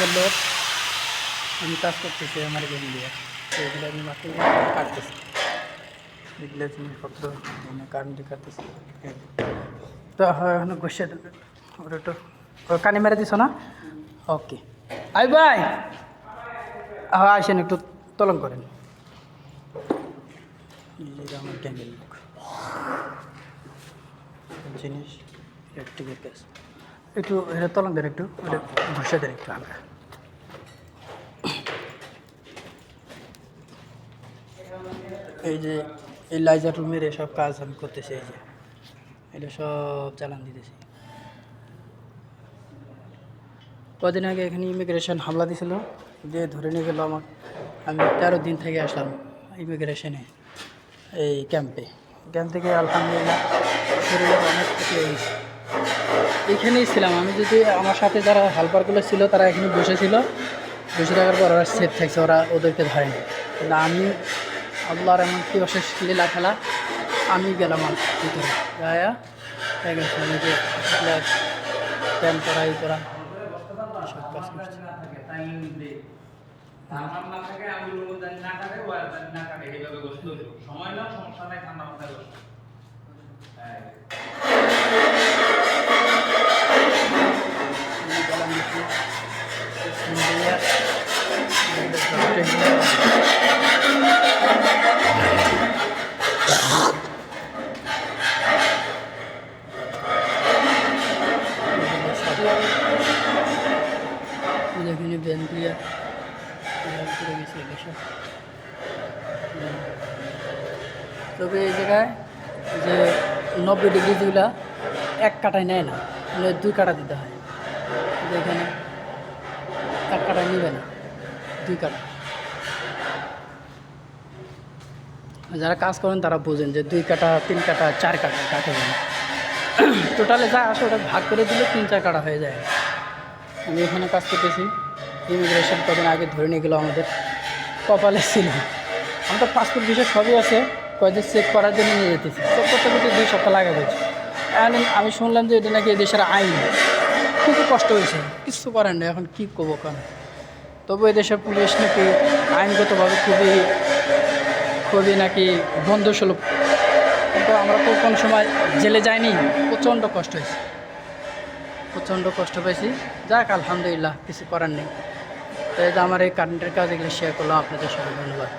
গেমের লোক। আমি কাজ করতেছি, আমার গেম দিয়ে। তো এগুলো আমি মাত্র কাটতেছি। এগুলো জিনিসপত্র মানে কারেন্টে কাটতেছি। তো হয় এখন বসে ওর একটু কানি মেরে দিছ না? ওকে। আই ভাই! হ্যাঁ আসেন একটু তলন করেন। আমার লোক। জিনিস কাজ। একটু, এটা তলন দেন একটু। ওটা ঘষে দেন একটু হালকা এই যে এই লাইজার রুমের এসব কাজ আমি করতেছি, এই যে। এটা সব চালান দিতেছি। কদিন আগে এখানে ইমিগ্রেশন হামলা দিছিল, দিয়ে ধরে নিয়ে গেল আমার। আমি তেরো দিন থেকে আসলাম ইমিগ্রেশনে এই ক্যাম্পে ক্যাম্প থেকে আলহামদুলিল্লাহ অনেক ক্ষতি হয়েছে। এখানেই ছিলাম। আমি যদি আমার সাথে যারা হেল্পারগুলো ছিল, তারা এখানে বসেছিল বসে থাকার পর ওরা সেফ থাকছে, ওরা ওদেরকে ধরেনি। আমি আল্লাহর এমন কি অশেষ লীলা খেলা, আমি গেলাম আর ভিতরে গায়া করা করা না না না। সময় নাও, সমস্যা নাই, ঠান্ডা মাথায় করে গেছে তবে এই জায়গায় যে নব্বই ডিগ্রি যেগুলা এক কাটায় নেয় না মানে দুই কাটা দিতে হয় এখানে এক কাটা নেবে না দুই কাটা যারা কাজ করেন তারা বোঝেন যে দুই কাটা তিন কাটা চার কাটা কাটে টোটালে যা আসে ওটা ভাগ করে দিলে তিন চার কাটা হয়ে যায় আমি এখানে কাজ করতেছি। ইমিগ্রেশন কদিন আগে ধরে নিয়ে গেলো আমাদের। কপালে ছিল। আমাদের পাসপোর্ট বিষয় সবই আছে। কয়েকদিন চেক করার জন্য নিয়ে যেতেছি। চেক করতে করতে দুই সপ্তাহ লাগা গেছে। এখন আমি শুনলাম যে এটা নাকি এদেশের আইন। খুবই কষ্ট হয়েছে। কিছু করেন না এখন কী করব কেন তবু এদেশের পুলিশ নাকি আইনগতভাবে খুবই খুবই নাকি বন্ধুসুলভ কিন্তু আমরা তো কোনো সময় জেলে যাইনি। প্রচণ্ড কষ্ট হয়েছে। প্রচণ্ড কষ্ট পেয়েছি। যাক, আলহামদুলিল্লাহ, কিছু করার নেই। তাই আমার এই কারেন্টের কাজ এগুলো শেয়ার করলাম, আপনাদের সঙ্গে ধন্যবাদ।